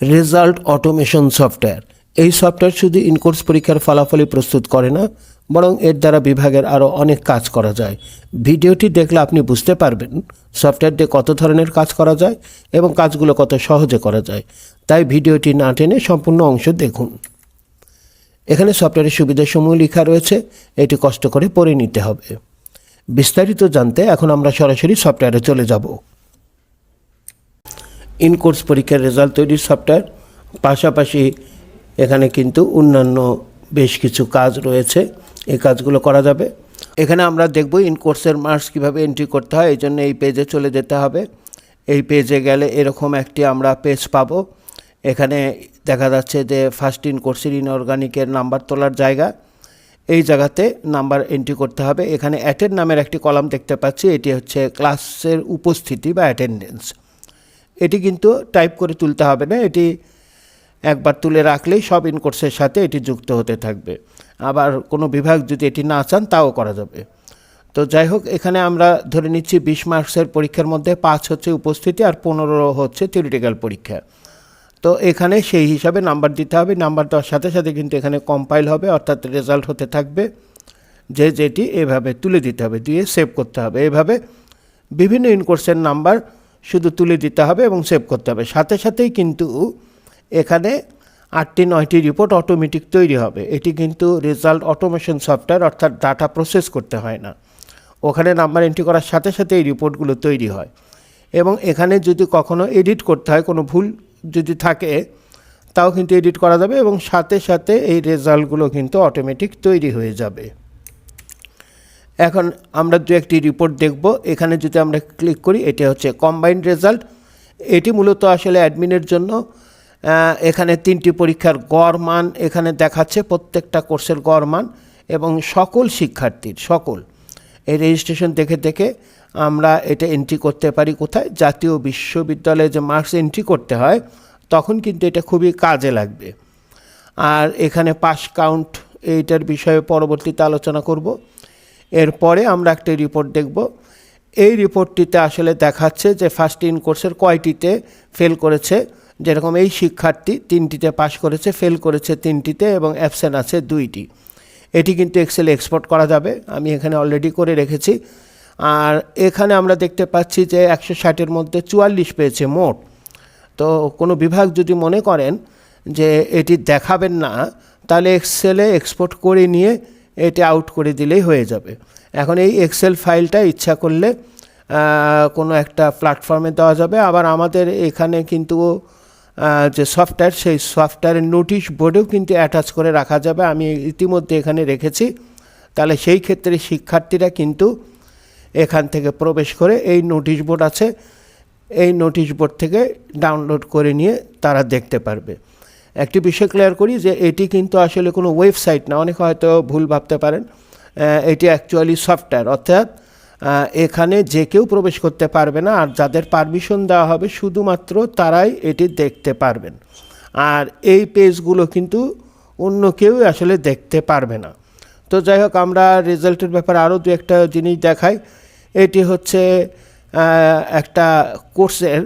Result automation software. এই software শুধু in course পরীক্ষার ফলাফলই প্রস্তুত করে না, বরং এর দ্বারা বিভাগের আরও অনেক কাজ করা যায়। ভিডিওটি দেখলে আপনি বুঝতে পারবেন সফটওয়্যার দিয়ে কত ধরনের কাজ করা যায় এবং কাজগুলো কত সহজে করা যায়। তাই ভিডিওটি না টেনে সম্পূর্ণ অংশ দেখুন। এখানে সফটওয়্যারের সুবিধাসমূহ লেখা রয়েছে, এটি কষ্ট করে পড়ে নিতে হবে। বিস্তারিত জানতে এখন আমরা সরাসরি সফটওয়্যারে চলে যাব। ইন কোর্স পরীক্ষার রেজাল্ট তৈরির সফটওয়্যার, পাশাপাশি এখানে কিন্তু অন্যান্য বেশ কিছু কাজ রয়েছে। এই কাজগুলো করা যাবে। এখানে আমরা দেখব ইন কোর্সের মার্কস কীভাবে এন্ট্রি করতে হয়, এই জন্য এই পেজে চলে যেতে হবে। এই পেজে গেলে এরকম একটি আমরা পেজ পাবো। এখানে দেখা যাচ্ছে যে ফার্স্ট ইন কোর্সের ইনঅর্গানিকের নাম্বার তোলার জায়গা। এই জায়গাতে নাম্বার এন্ট্রি করতে হবে। এখানে অ্যাটেন্ড নামের একটি কলাম দেখতে পাচ্ছি। এটি হচ্ছে ক্লাসের উপস্থিতি বা অ্যাটেন্ডেন্স এটি কিন্তু টাইপ করে তুলতে হবে না, এটি একবার তুলে রাখলেই সব ইনকোর্সের সাথে এটি যুক্ত হতে থাকবে। আবার কোনো বিভাগ যদি এটি না চান, তাও করা যাবে। তো যাই হোক, এখানে আমরা ধরে নিচ্ছি বিশ মার্কসের পরীক্ষার মধ্যে পাঁচ হচ্ছে উপস্থিতি আর পনেরো হচ্ছে থিওরিটিক্যাল পরীক্ষা। তো এখানে সেই হিসাবে নাম্বার দিতে হবে নাম্বার দেওয়ার সাথে সাথে কিন্তু এখানে কম্পাইল হবে, অর্থাৎ রেজাল্ট হতে থাকবে। যে যেটি এভাবে তুলে দিতে হবে, দিয়ে সেভ করতে হবে। এভাবে বিভিন্ন ইনকোর্সের নাম্বার শুধু তুলে দিতে হবে এবং সেভ করতে হবে। সাথে সাথেই কিন্তু এখানে আটটি, নয়টি রিপোর্ট অটোমেটিক তৈরি হবে। এটি কিন্তু রেজাল্ট অটোমেশন সফটওয়্যার অর্থাৎ ডাটা প্রসেস করতে হয় না। ওখানে নাম্বার এন্ট্রি করার সাথে সাথে এই রিপোর্টগুলো তৈরি হয়। এবং এখানে যদি কখনো এডিট করতে হয়, কোনো ভুল যদি থাকে, তাও কিন্তু এডিট করা যাবে এবং সাথে সাথে এই রেজাল্টগুলো কিন্তু অটোমেটিক তৈরি হয়ে যাবে। এখন আমরা দু একটি রিপোর্ট দেখব। এখানে যদি আমরা ক্লিক করি, এটি হচ্ছে কম্বাইন্ড রেজাল্ট এটি মূলত আসলে অ্যাডমিনের জন্য এখানে তিনটি পরীক্ষার গড় মান এখানে দেখাচ্ছে, প্রত্যেকটা কোর্সের গড় মান এবং সকল শিক্ষার্থীর, সকল। এই রেজিস্ট্রেশন দেখে দেখে আমরা এটা এন্ট্রি করতে পারি কোথায়? জাতীয় বিশ্ববিদ্যালয়ে যে মার্কস এন্ট্রি করতে হয়, তখন কিন্তু এটা খুবই কাজে লাগবে। আর এখানে পাস কাউন্ট এইটার বিষয়ে পরবর্তীতে আলোচনা করব। এরপরে আমরা একটা রিপোর্ট দেখব। এই রিপোর্টটিতে আসলে দেখাচ্ছে যে ফার্স্ট ইন কোর্সের কয়টিতে ফেল করেছে, যেরকম এই শিক্ষার্থী তিনটিতে পাস করেছে ফেল করেছে তিনটিতে এবং অ্যাবসেন্ট আছে দুইটি। এটি কিন্তু এক্সেলে এক্সপোর্ট করা যাবে, আমি এখানে অলরেডি করে রেখেছি। আর এখানে আমরা দেখতে পাচ্ছি যে একশো ষাটের মধ্যে চুয়াল্লিশ পেয়েছে মোট। তো কোনো বিভাগ যদি মনে করেন যে এটি দেখাবেন না, তাহলে এক্সেলে এক্সপোর্ট করে নিয়ে এটি আউট করে দিলেই হয়ে যাবে। এখন এই এক্সেল ফাইলটা ইচ্ছা করলে কোনো একটা প্ল্যাটফর্মে দেওয়া যাবে। আবার আমাদের এখানে কিন্তু যে সফটওয়্যার সেই সফটওয়্যারের নোটিশ বোর্ডেও কিন্তু অ্যাটাচ করে রাখা যাবে। আমি ইতিমধ্যে এখানে রেখেছি। তাহলে সেই ক্ষেত্রে শিক্ষার্থীরা কিন্তু এখান থেকে প্রবেশ করে এই নোটিশ বোর্ড আছে। এই নোটিশ বোর্ড থেকে ডাউনলোড করে নিয়ে তারা দেখতে পারবে। একটি বিষয় ক্লিয়ার করি যে এটি কিন্তু আসলে কোনো ওয়েবসাইট না, অনেকে হয়তো ভুল ভাবতে পারেন। এটি অ্যাকচুয়ালি সফটওয়্যার অর্থাৎ এখানে যে কেউ প্রবেশ করতে পারবে না আর যাদের পারমিশন দেওয়া হবে শুধুমাত্র তারাই এটি দেখতে পারবেন। আর এই পেজগুলো কিন্তু অন্য কেউ আসলে দেখতে পারবে না। তো যাই হোক, আমরা রেজাল্টের ব্যাপারে আরও দু একটা জিনিস দেখাই। এটি হচ্ছে একটা কোর্সের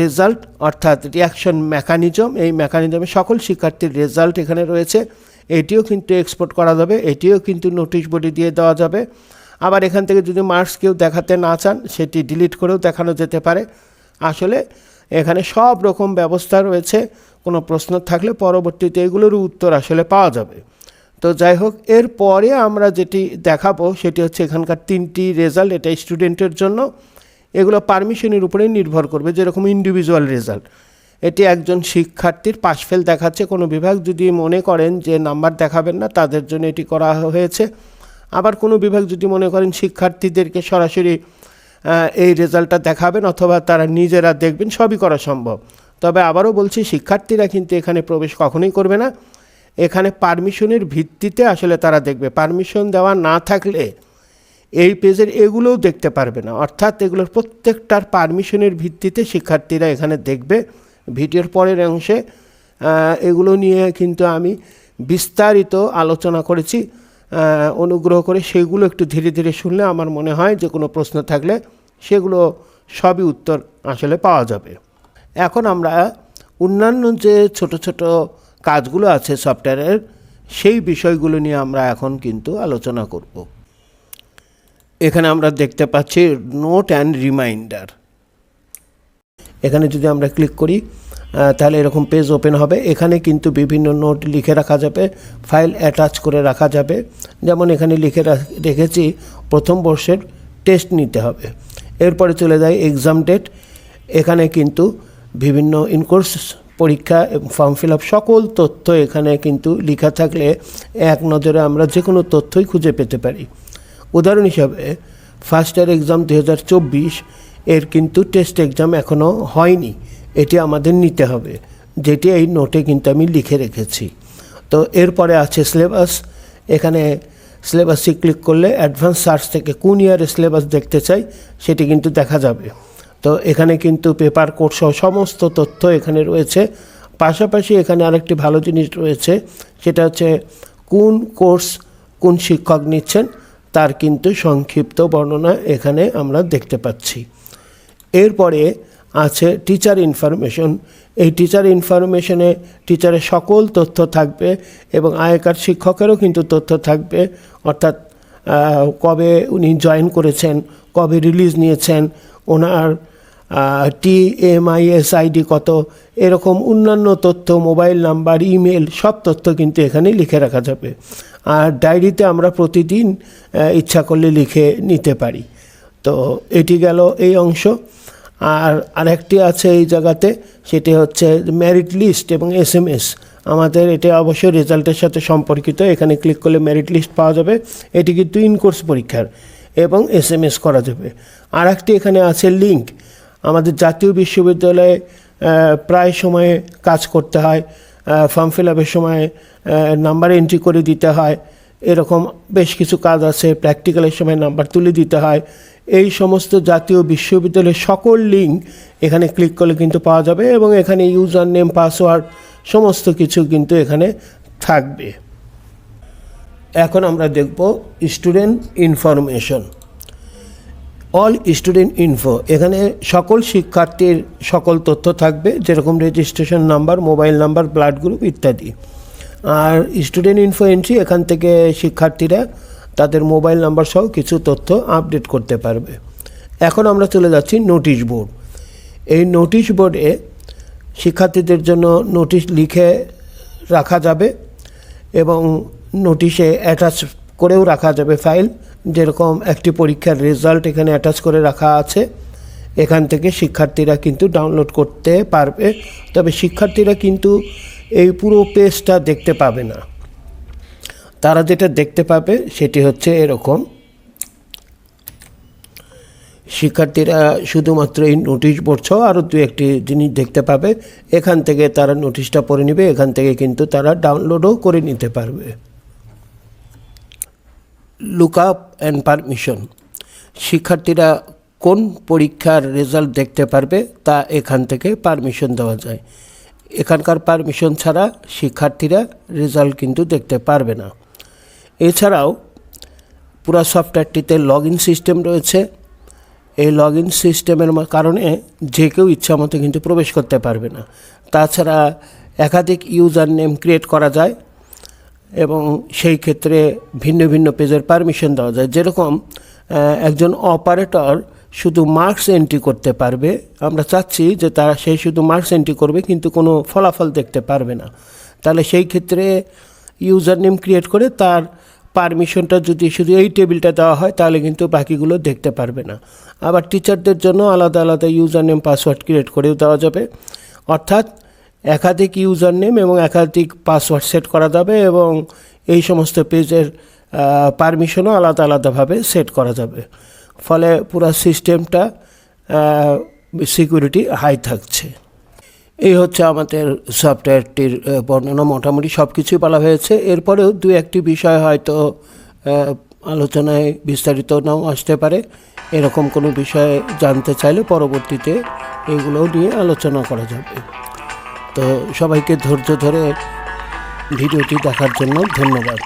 রেজাল্ট অর্থাৎ রিয়াকশন মেকানিজম এই মেকানিজমে সকল শিক্ষার্থীর রেজাল্ট এখানে রয়েছে। এটিও কিন্তু এক্সপোর্ট করা যাবে, এটিও কিন্তু নোটিশ বোর্ডে দিয়ে দেওয়া যাবে। আবার এখান থেকে যদি মার্কস কেউ দেখাতে না চান, সেটি ডিলিট করেও দেখানো যেতে পারে। আসলে এখানে সব রকম ব্যবস্থা রয়েছে, কোনো প্রশ্ন থাকলে পরবর্তীতে এগুলোর উত্তর আসলে পাওয়া যাবে। তো যাই হোক, এরপরে আমরা যেটি দেখাবো, সেটি হচ্ছে এখানকার তিনটি রেজাল্ট এটা স্টুডেন্টের জন্য। এগুলো পারমিশনের উপরেই নির্ভর করবে, যেরকম ইন্ডিভিজুয়াল রেজাল্ট এটি একজন শিক্ষার্থীর পাশ ফেল দেখাচ্ছে, কোনো বিভাগ যদি মনে করেন যে নাম্বার দেখাবেন না, তাদের জন্য এটি করা হয়েছে। আবার কোনো বিভাগ যদি মনে করেন শিক্ষার্থীদেরকে সরাসরি এই রেজাল্টটা দেখাবেন অথবা তারা নিজেরা দেখবেন, সবই করা সম্ভব। তবে আবারও বলছি, শিক্ষার্থীরা কিন্তু এখানে প্রবেশ কখনোই করবে না। এখানে পারমিশনের ভিত্তিতে আসলে তারা দেখবে। পারমিশন দেওয়া না থাকলে এই পেজের এগুলোও দেখতে পারবে না। অর্থাৎ এগুলোর প্রত্যেকটার পারমিশনের ভিত্তিতে শিক্ষার্থীরা এখানে দেখবে। ভিডিওর পরের অংশে এগুলো নিয়ে কিন্তু আমি বিস্তারিত আলোচনা করেছি। অনুগ্রহ করে সেগুলো একটু ধীরে ধীরে শুনলে আমার মনে হয় যে কোনো প্রশ্ন থাকলে সেগুলো সবই উত্তর আসলে পাওয়া যাবে। এখন আমরা অন্যান্য যে ছোট ছোট কাজগুলো আছে সফটওয়্যারের, সেই বিষয়গুলো নিয়ে আমরা এখন কিন্তু আলোচনা করব। এখানে আমরা দেখতে পাচ্ছি নোট অ্যান্ড রিমাইন্ডার এখানে যদি আমরা ক্লিক করি তাহলে এরকম পেজ ওপেন হবে। এখানে কিন্তু বিভিন্ন নোট লিখে রাখা যাবে ফাইল অ্যাটাচ করে রাখা যাবে। যেমন এখানে লিখে রাখ- রেখেছি, প্রথম বর্ষের টেস্ট নিতে হবে। এরপরে চলে যায় এক্সাম ডেট এখানে কিন্তু বিভিন্ন ইনকোর্স পরীক্ষা এবং ফর্ম ফিল আপ সকল তথ্য এখানে কিন্তু লেখা থাকলে এক নজরে আমরা যে কোনো তথ্যই খুঁজে পেতে পারি। উদাহরণ হিসাবে ফার্স্ট ইয়ার এক্সাম দু হাজার চব্বিশ, এর কিন্তু টেস্ট এক্সাম এখনও হয়নি। এটি আমাদের নিতে হবে। যেটি এই নোটে কিন্তু আমি লিখে রেখেছি। তো এরপরে আছে সিলেবাস এখানে সিলেবাসে ক্লিক করলে অ্যাডভান্স সার্চ থেকে কোন ইয়ারের সিলেবাস দেখতে চাই, সেটি কিন্তু দেখা যাবে। তো এখানে কিন্তু পেপার কোর্স সহ সমস্ত তথ্য এখানে রয়েছে। পাশাপাশি এখানে আরেকটি ভালো জিনিস রয়েছে, সেটা হচ্ছে কোন কোর্স কোন শিক্ষক নিচ্ছেন। তার কিন্তু সংক্ষিপ্ত বর্ণনা এখানে আমরা দেখতে পাচ্ছি। এরপরে আছে টিচার ইনফরমেশন এই টিচার ইনফরমেশনে টিচারের সকল তথ্য থাকবে এবং আগেকার শিক্ষকেরও কিন্তু তথ্য থাকবে। অর্থাৎ কবে উনি জয়েন করেছেন, কবে রিলিজ নিয়েছেন, ওনার T M I S ID কত, এরকম অন্যান্য তথ্য মোবাইল নাম্বার ইমেল সব তথ্য কিন্তু এখানে লিখে রাখা যাবে। আর ডায়েরিতে আমরা প্রতিদিন ইচ্ছা করলে লিখে নিতে পারি। তো এটি গেল এই অংশ। আর আরেকটি আছে এই জায়গাতে, সেটি হচ্ছে মেরিট লিস্ট এবং এস এম এস আমাদের এটা অবশ্যই রেজাল্টের সাথে সম্পর্কিত, এখানে ক্লিক করলে মেরিট লিস্ট পাওয়া যাবে। এটি কিন্তু ইন কোর্স পরীক্ষার এবং এস এম এস করা যাবে। আর একটি এখানে আছে লিঙ্ক আমাদের জাতীয় বিশ্ববিদ্যালয়ে প্রায় সময়ে কাজ করতে হয়। ফর্ম ফিল আপের সময় নাম্বার এন্ট্রি করে দিতে হয়। এরকম বেশ কিছু কাজ আছে প্র্যাকটিক্যালের সময় নাম্বার তুলে দিতে হয়। এই সমস্ত জাতীয় বিশ্ববিদ্যালয়ের সকল লিঙ্ক এখানে ক্লিক করলে কিন্তু পাওয়া যাবে এবং এখানে ইউজার নেম পাসওয়ার্ড সমস্ত কিছু কিন্তু এখানে থাকবে। এখন আমরা দেখব student information all student info এখানে সকল শিক্ষার্থীর সকল তথ্য থাকবে, যেরকম registration number mobile number blood group ইত্যাদি। আর স্টুডেন্ট ইনফো এন্ট্রি এখান থেকে শিক্ষার্থীরা তাদের মোবাইল নাম্বার সহ কিছু তথ্য আপডেট করতে পারবে। এখন আমরা চলে যাচ্ছি নোটিশ বোর্ড এই নোটিশ বোর্ডে শিক্ষার্থীদের জন্য নোটিশ লিখে রাখা যাবে এবং নোটিশে অ্যাটাচ করেও রাখা যাবে ফাইল যেরকম একটি পরীক্ষার রেজাল্ট এখানে অ্যাটাচ করে রাখা আছে, এখান থেকে শিক্ষার্থীরা কিন্তু ডাউনলোড করতে পারবে। তবে শিক্ষার্থীরা কিন্তু এই পুরো পেজটা দেখতে পাবে না। তারা যেটা দেখতে পাবে সেটি হচ্ছে এরকম। শিক্ষার্থীরা শুধুমাত্র এই নোটিশ বোর্ড সহ আরও দু একটি জিনিস দেখতে পাবে। এখান থেকে তারা নোটিশটা পড়ে নেবে, এখান থেকে কিন্তু তারা ডাউনলোডও করে নিতে পারবে। লুক আপ অ্যান্ড পারমিশন শিক্ষার্থীরা কোন পরীক্ষার রেজাল্ট দেখতে পারবে তা এখান থেকে পারমিশন দেওয়া যায়। এখানকার পারমিশন ছাড়া শিক্ষার্থীরা রেজাল্ট কিন্তু দেখতে পারবে না। এছাড়াও পুরো সফটওয়্যারটিতে লগ ইন সিস্টেম রয়েছে। এই লগ ইন সিস্টেমের কারণে যে কেউ ইচ্ছা মতো কিন্তু প্রবেশ করতে পারবে না। তাছাড়া একাধিক ইউজার নেম ক্রিয়েট করা যায়। এবং সেই ক্ষেত্রে ভিন্ন ভিন্ন পেজের পারমিশন দেওয়া যায়। যেরকম একজন অপারেটর শুধু মার্কস এন্ট্রি করতে পারবে। আমরা চাচ্ছি যে তারা সেই শুধু মার্কস এন্ট্রি করবে, কিন্তু কোনো ফলাফল দেখতে পারবে না। তাহলে সেই ক্ষেত্রে ইউজার নেম ক্রিয়েট করে তার পারমিশনটা যদি শুধু এই টেবিলটা দেওয়া হয়, তাহলে কিন্তু বাকিগুলো দেখতে পারবে না। আবার টিচারদের জন্য আলাদা আলাদা ইউজার নেম পাসওয়ার্ড ক্রিয়েট করেও দেওয়া যাবে। অর্থাৎ একাধিক ইউজার নেম এবং একাধিক পাসওয়ার্ড সেট করা যাবে এবং এই সমস্ত পেজের পারমিশনও আলাদা আলাদাভাবে সেট করা যাবে। ফলে পুরো সিস্টেমটা সিকিউরিটি হাই থাকছে। এই হচ্ছে আমাদের সফটওয়্যারটির বর্ণনা। মোটামুটি সব কিছুই বলা হয়েছে। এরপরেও দু একটি বিষয় হয়তো আলোচনায় বিস্তারিত নাও আসতে পারে। এরকম কোনো বিষয়ে জানতে চাইলে পরবর্তীতে এগুলোও নিয়ে আলোচনা করা যাবে। তো সবাইকে ধৈর্য ধরে ভিডিওটি দেখার জন্য ধন্যবাদ।